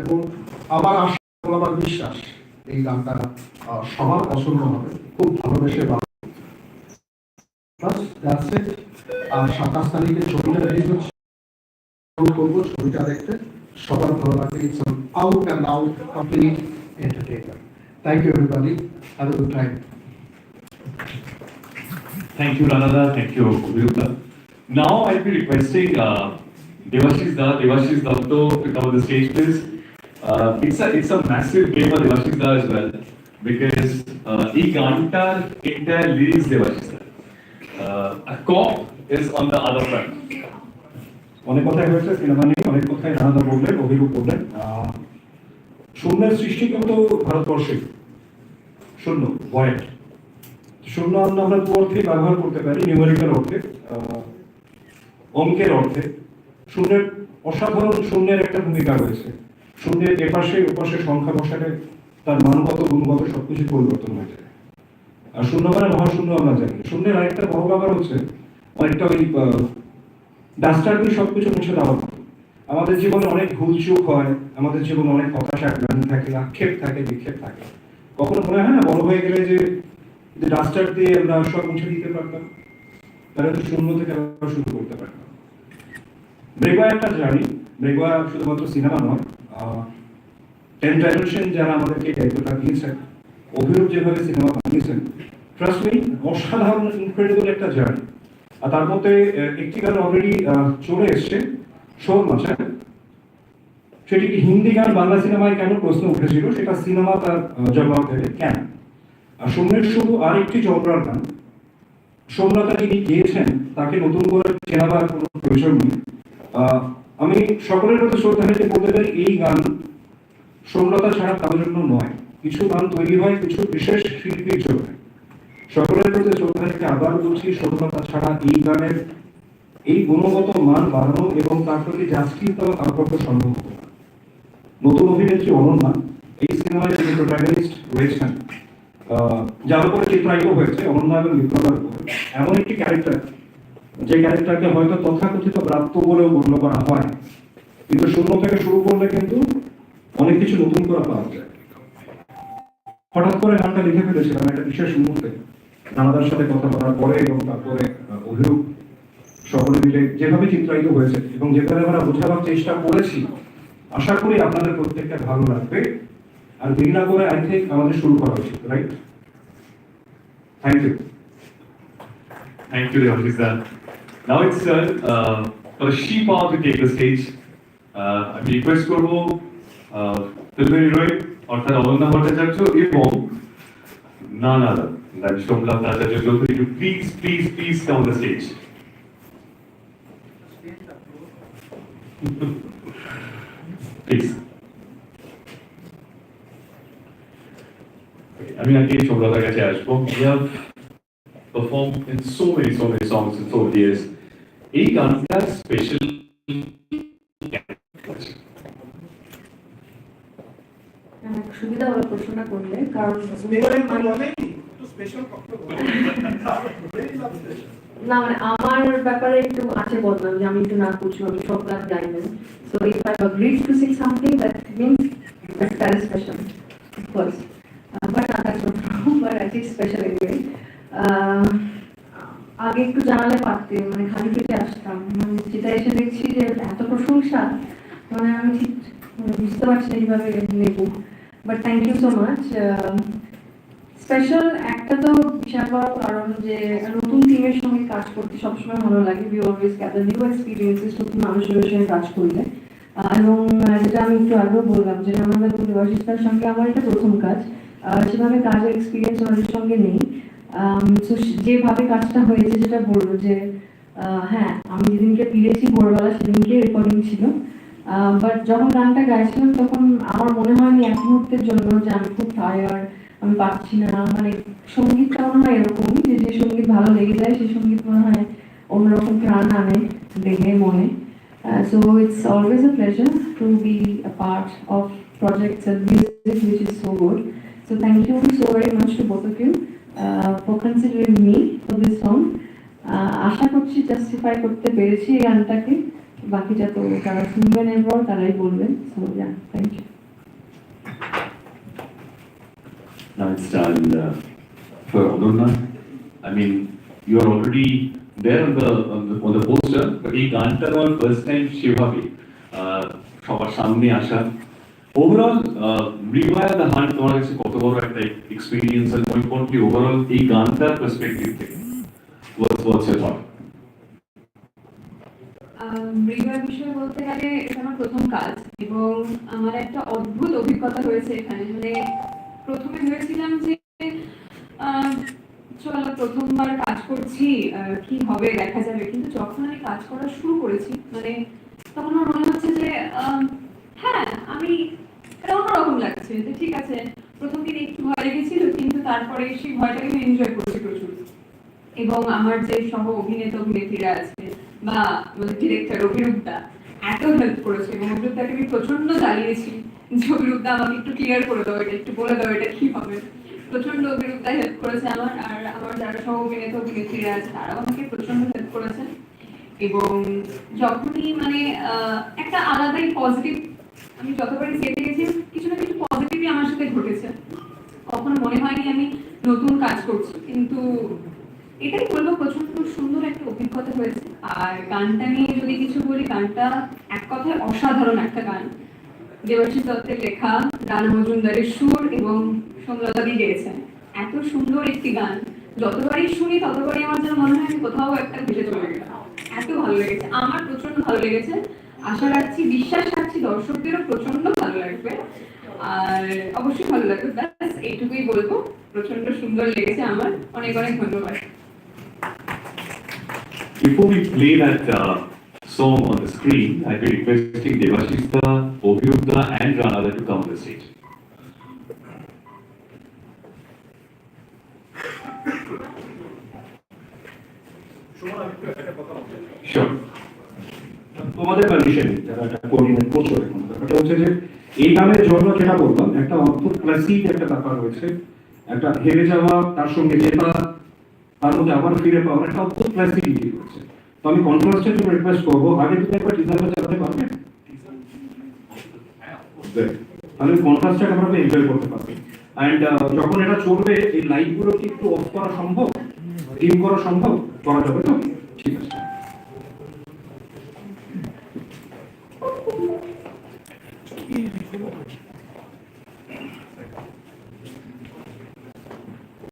এবং আমার আশা আমার বিশ্বাস এই গানটা সবার পছন্দ হবে খুব ভালোবেসে বা আর সাতাশ তারিখে ছবিটা হচ্ছে। করব ছবিটা দেখতে। সবার ভালো it's out and out complete thank you have good time Ranada. Thank you, Virupta. Now I'll be requesting uh, Devashish Da, Devashish Datto to come on the stage, please. Uh, it's a it's a massive game for Devashish Da as well because uh, he Gantar entire lyrics Devashish Uh, a cop is on the other front. অনেক কথাই হয়েছে cinema নিয়ে অনেক কথাই রানাদা বললেন অভিরূপ বললেন শূন্যের সৃষ্টি কিন্তু ভারতবর্ষে শূন্য ভয়েড শূন্য আমরা দু অর্থেই ব্যবহার করতে পারি নিউমেরিক্যাল অর্থে অঙ্কের অর্থে। শূন্যের অসাধারণ শূন্যের একটা ভূমিকা রয়েছে। শূন্যের এপাশে ওপাশে সংখ্যা বসালে তার মানগত গুণগত সবকিছু পরিবর্তন হয়ে যায়। আর শূন্য মানে মহাশূন্য আমরা জানি। শূন্যের আরেকটা বড় ব্যাপার হচ্ছে, অনেকটা ওই ডাস্টার সবকিছু মুছে দেওয়া। আমাদের জীবনে অনেক ভুল চুক হয়, আমাদের জীবনে অনেক হতাশা গ্লানি থাকে, আক্ষেপ থাকে, বিক্ষেপ থাকে। কখনো মনে হয় না, বড় হয়ে গেলে যে ডাস্টার দিয়ে আমরা সব মুছে দিতে পারতাম? তাহলে তো শূন্য থেকে আবার শুরু করতে পারতাম। ব্রেগোয়া একটা জানি ব্রেগোয়া শুধুমাত্র সিনেমা নয় টেন ডাইমেনশন যারা আমাদেরকে দায়িত্বটা দিয়েছেন অভিরূপ যেভাবে সিনেমা বানিয়েছেন ট্রাস্ট মি অসাধারণ ইনক্রেডিবল একটা জার্নি আর তার মধ্যে একটি গান অলরেডি চলে এসছে শোর মাসে সেটি হিন্দি গান, বাংলা সিনেমায় কেন প্রশ্ন উঠেছিল? সেটা সিনেমা তার জবাব দেবে কেন? আর সৌম্যের শুধু আরেকটি চন্দ্রার গান সৌম্যতা যিনি গিয়েছেন, তাকে নতুন করে চেনাবার কোনো প্রয়োজন নেই। আমি সকলের প্রতি শ্রদ্ধা রেখে বলতে পারি, এই গান সৌম্যতা ছাড়া কারোর জন্য নয়। কিছু গান তৈরি হয়, কিছু বিশেষ শিল্পীর জন্য। সকলের প্রতি শ্রদ্ধা রেখে আবার বলছি, সৌম্যতা ছাড়া এই গানের এই গুণগত মান বাড়ানো এবং তার প্রতি জাস্টিস দেওয়া সম্ভব হতো নতুন অভিনেত্রী অনন্যা এই সিনেমায় যিনি প্রোটাগনিস্ট রয়েছেন যার উপরে চিত্রায়িত হয়েছে, অনন্যা এবং বিপ্লবের উপরে। এমন একটি ক্যারেক্টার যে ক্যারেক্টারকে হয়তো তথাকথিত প্রাপ্ত বলেও গণ্য করা হয়। কিন্তু শূন্য থেকে শুরু করলে কিন্তু অনেক কিছু নতুন করে পাওয়া যায়। হঠাৎ করে গানটা লিখে ফেলেছিলাম একটা বিশেষ মুহূর্তে। নানাদার সাথে কথা বলার পরে এবং তারপরে অভিরূপ সকলে মিলে যেভাবে চিত্রায়িত হয়েছে এবং যেভাবে আমরা বোঝাবার চেষ্টা করেছি আশা করি আপনাদের প্রত্যেকটা ভালো লাগবে। আর দেরি না করে আই থিঙ্ক আমাদের শুরু করা উচিত right thank you Thank you, Devashish Da. Now it's turn uh, for the she power to take the stage. Uh, আমি রিকোয়েস্ট করবো ফিল্মের হিরোইন অর্থাৎ অনন্যা ভট্টাচার্য এবং না না that Somnath Acharya Chowdhury to please please please come the stage please আমি আগে সোমনাথের কাছে আসবো We have performed in so many, so many songs in so many years. এই গানটা স্পেশাল হ্যাঁ, সুবিধা হলো প্রশ্নটা করলে কারণ না মানে আমার ব্যাপারে একটু আছে বদনাম যে আমি একটু না করছি আমি সব গান জানি না so if I agreed to sing something that means that that is special of course uh, but not that's not wrong but I আগে একটু জানালে পারতে মানে খালি পেটে আসতাম। মানে যেটা এসে দেখছি যে এত প্রশংসা মানে আমি ঠিক মানে বুঝতে পারছি না কীভাবে নেব। But thank you so much special একটা তো বিশাল বড় কারণ যে, নতুন টিমের সঙ্গে কাজ করতে সবসময় ভালো লাগে। We always gather new experiences নতুন মানুষের সঙ্গে কাজ করলে। এবং যেটা আমি একটু আগেও বললাম যে, আমাদের দেবাশিস্তার সঙ্গে আমার এটা প্রথম কাজ। সেভাবে কাজের এক্সপিরিয়েন্স ওনাদের সঙ্গে নেই। তো যেভাবে কাজটা হয়েছে যেটা বলব যে হ্যাঁ আমি যেদিনকে ফিরেছি ভোরবেলা সেদিনকে রেকর্ডিং ছিল। বাট যখন গানটা গাইছিলাম তখন আমার মনে হয়নি এক মুহূর্তের জন্য যে আমি খুব টায়ার্ড আমি পারছি না। মানে সঙ্গীতটা মনে হয় এরকমই যে যে সংগীত ভালো লেগে যায় সেই সংগীত মনে হয় অন্যরকম প্রাণ আনে দেখে মনে। So it's always a pleasure to be a part of and music which is so good. So thank you so very much to both of you. uh, for considering me for this song. Uh, আশা করছি justify করতে পেরেছি এই গানটাকে বাকিটা তো যারা শুনবেন এরপর তারাই বলবেন so yeah thank you Now it's done uh, for Adurna. I mean, you are already there on the, on the, on the poster, but এই গানটা তোমার ফার্স্ট টাইম আহ, সবার সামনে আসা ওভারঅল রিভায়ার দ্য হান্ট তোমার কাছে কত বড় একটা এক্সপিরিয়েন্স আর ইম্পর্টেন্টলি ওভারঅল এই গানটার পার্সপেক্টিভ থেকে হোয়াটস হোয়াটস ইউর থট মৃগের বিষয়ে বলতে গেলে এটা আমার প্রথম কাজ এবং আমার একটা অদ্ভুত অভিজ্ঞতা হয়েছে এখানে। মানে প্রথমে ভেবেছিলাম যে চলো প্রথমবার কাজ করছি কি হবে দেখা যাবে। কিন্তু যখন আমি কাজ করা শুরু করেছি মানে তখন আমার মনে হচ্ছে যে হ্যাঁ আমি এটা অন্যরকম লাগছে, যে ঠিক আছে, প্রথম দিন একটু ভয় লেগেছিল, কিন্তু তারপরে সেই ভয়টাকে আমি এনজয় করছি প্রচুর। এবং আমার যে সহ অভিনেতা অভিনেত্রীরা আছে, বা ডিরেক্টর অভিরূপদা এত হেল্প করেছে। এবং অভিরূপদাকে আমি প্রচণ্ড জ্বালিয়েছি যে অভিরূপদা আমাকে একটু ক্লিয়ার করে দাও, এটা একটু বলে দাও, এটা কি হবে। প্রচণ্ড অভিরূপদা হেল্প করেছে আমার, আর আমার যারা সহ অভিনেতা অভিনেত্রীরা আছে, তারাও আমাকে প্রচণ্ড হেল্প করেছেন এবং যখনই মানে একটা আলাদাই পজিটিভ আমি যতবারই সেটে গেছি কিছু না কিছু পজিটিভই আমার সাথে ঘটেছে। কখনো মনে হয়নি আমি নতুন কাজ করছি, কিন্তু এটাই বলব, প্রচণ্ড সুন্দর একটা অভিজ্ঞতা হয়েছে। আর গানটা নিয়ে যদি কিছু বলি, গানটা এক কথায় অসাধারণ একটা গান। দেবাশিস দত্তের লেখা রানা মজুমদারের সুর এবং সোমলতাদি গেয়েছেন। এত সুন্দর একটি গান। যতবারই শুনি, ততবারই আমার যেন মনে হয় আমি কোথাও একটা ভেসে চলে গেলাম। এত ভালো লেগেছে। আমার প্রচণ্ড ভালো লেগেছে। আশা রাখছি, বিশ্বাস দর্শকদেরও প্রচন্ড ভালো লাগবে আর অবশ্যই ভালো লাগবে ব্যাস এইটুকুই বলবো প্রচন্ড সুন্দর লেগেছে আমার অনেক অনেক ধন্যবাদ Before we play that uh, song on the screen, I'd be requesting Devashista, Obhyuda and Ranada to come on the stage. Sure. তোমাদের কন্ডিশন যারা এটা কোঅর্ডিনেট করছ এখন ব্যাপারটা হচ্ছে যে, এই গানের জন্য যেটা বললাম একটা অদ্ভুত ক্লাসিক একটা ব্যাপার রয়েছে। একটা হেরে যাওয়া, তার সঙ্গে জেতা, তার মধ্যে আবার ফিরে পাওয়া, একটা অদ্ভুত ক্লাসিকিটি রয়েছে তো আমি কন্ট্রাস্টের জন্য রিকোয়েস্ট করব, আগে তুমি একবার টিজারটা চালাতে পারবে? তাহলে কন্ট্রাস্টটা আমরা এনজয় করতে পারবে। অ্যান্ড যখন এটা চলবে, এই লাইটগুলো কি একটু অফ করা সম্ভব? ডিম করা সম্ভব? করা যাবে তো? ঠিক আছে।